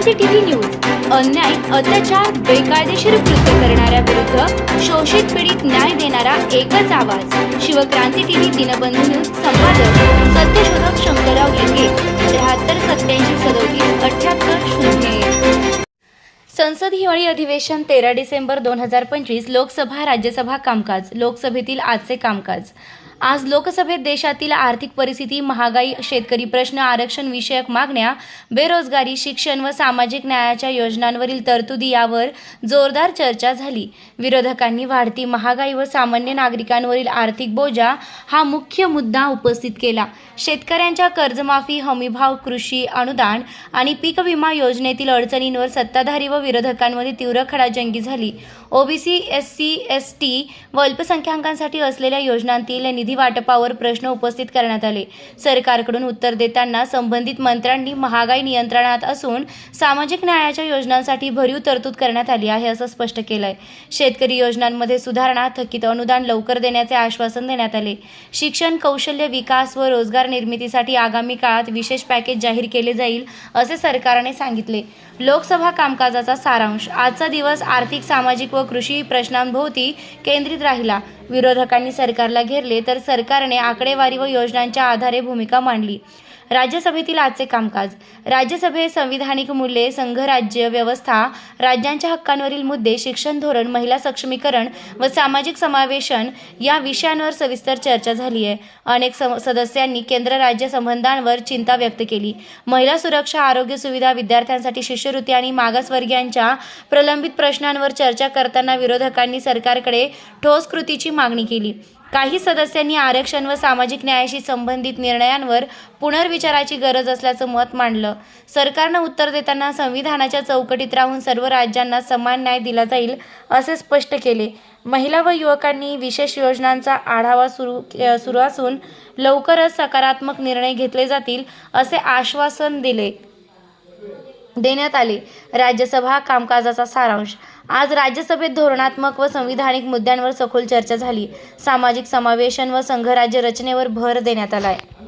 क्रांती TV news. अन्याय अत्याचार बेकायदेशीर कृत्य करणाऱ्या विरुद्ध शोषित पीडित न्याय देणारा एकच आवाज. शिवक्रांती टीव्ही दिनबंधू न्यूज संपादक सत्यशोधक शंकरराव लिंगे त्र्याहत्तर सत्याऐंशी सदोतीस अठ्याहत्तर शून्य संसद हिवाळी अधिवेशन तेरा डिसेंबर दोन हजार पंचवीस लोकसभा राज्यसभा कामकाज लोकसभेतील आजचे कामकाज. आज लोकसभेत देशातील आर्थिक परिस्थिती महागाई शेतकरी प्रश्न आरक्षण विषयक मागण्या बेरोजगारी शिक्षण व सामाजिक न्यायाच्या योजनांवरील तरतुदी यावर जोरदार चर्चा झाली. विरोधकांनी वाढती महागाई व सामान्य नागरिकांवरील आर्थिक बोजा हा मुख्य मुद्दा उपस्थित केला. शेतकऱ्यांच्या कर्जमाफी हमीभाव कृषी अनुदान आणि पीक विमा योजनेतील अडचणींवर सत्ताधारी व विरोधकांमध्ये तीव्र खडाजंगी झाली. OBC S C S T व अल्पसंख्याकांसाठी असलेल्या योजनांतील निधी वाटपावर प्रश्न उपस्थित करण्यात आले. सरकारकडून उत्तर देताना संबंधित मंत्र्यांनी महागाई नियंत्रणात असून सामाजिक न्यायाच्या योजनांसाठी भरीव तरतूद करण्यात आली आहे असं स्पष्ट केलं आहे शेतकरी योजनांमध्ये सुधारणा थकीत अनुदान लवकर देण्याचे आश्वासन देण्यात आले. शिक्षण कौशल्य विकास व रोजगार निर्मितीसाठी आगामी काळात विशेष पॅकेज जाहीर केले जाईल असे सरकारने सांगितले. लोकसभा कामकाजाचा सारांश आजचा दिवस आर्थिक सामाजिक व कृषी प्रश्नांभोवती केंद्रित राहिला. विरोधकांनी सरकारला घेरले तर सरकारने आकडेवारी व योजनांच्या आधारे भूमिका मांडली. राज्यसभेतील आजचे कामकाज. राज्यसभेत संविधानिक मूल्ये संघराज्य व्यवस्था राज्यांच्या हक्कांवरील मुद्दे शिक्षण धोरण महिला सक्षमीकरण व सामाजिक समावेशन या विषयांवर सविस्तर चर्चा झाली आहे. अनेक सदस्यांनी केंद्र राज्य संबंधांवर चिंता व्यक्त केली. महिला सुरक्षा आरोग्य सुविधा विद्यार्थ्यांसाठी शिष्यवृत्ती आणि मागासवर्गीयांच्या प्रलंबित प्रश्नांवर चर्चा करताना विरोधकांनी सरकारकडे ठोस कृतीची मागणी केली. काही सदस्यांनी आरक्षण व सामाजिक न्यायाशी संबंधित निर्णयांवर पुनर्विचाराची गरज असल्याचं मत मांडलं. सरकारनं उत्तर देताना संविधानाच्या चौकटीत राहून सर्व राज्यांना समान न्याय दिला जाईल असे स्पष्ट केले. महिला व युवकांनी विशेष योजनांचा आढावा सुरू सुरू असून लवकरच सकारात्मक निर्णय घेतले जातील असे आश्वासन दिले. देण्यात आले. राज्यसभा कामकाजाचा सारांश. आज राज्यसभेत धोरणात्मक व संविधानिक मुद्द्यांवर सखोल चर्चा झाली. सामाजिक समावेशन व संघराज्य रचनेवर भर देण्यात आला आहे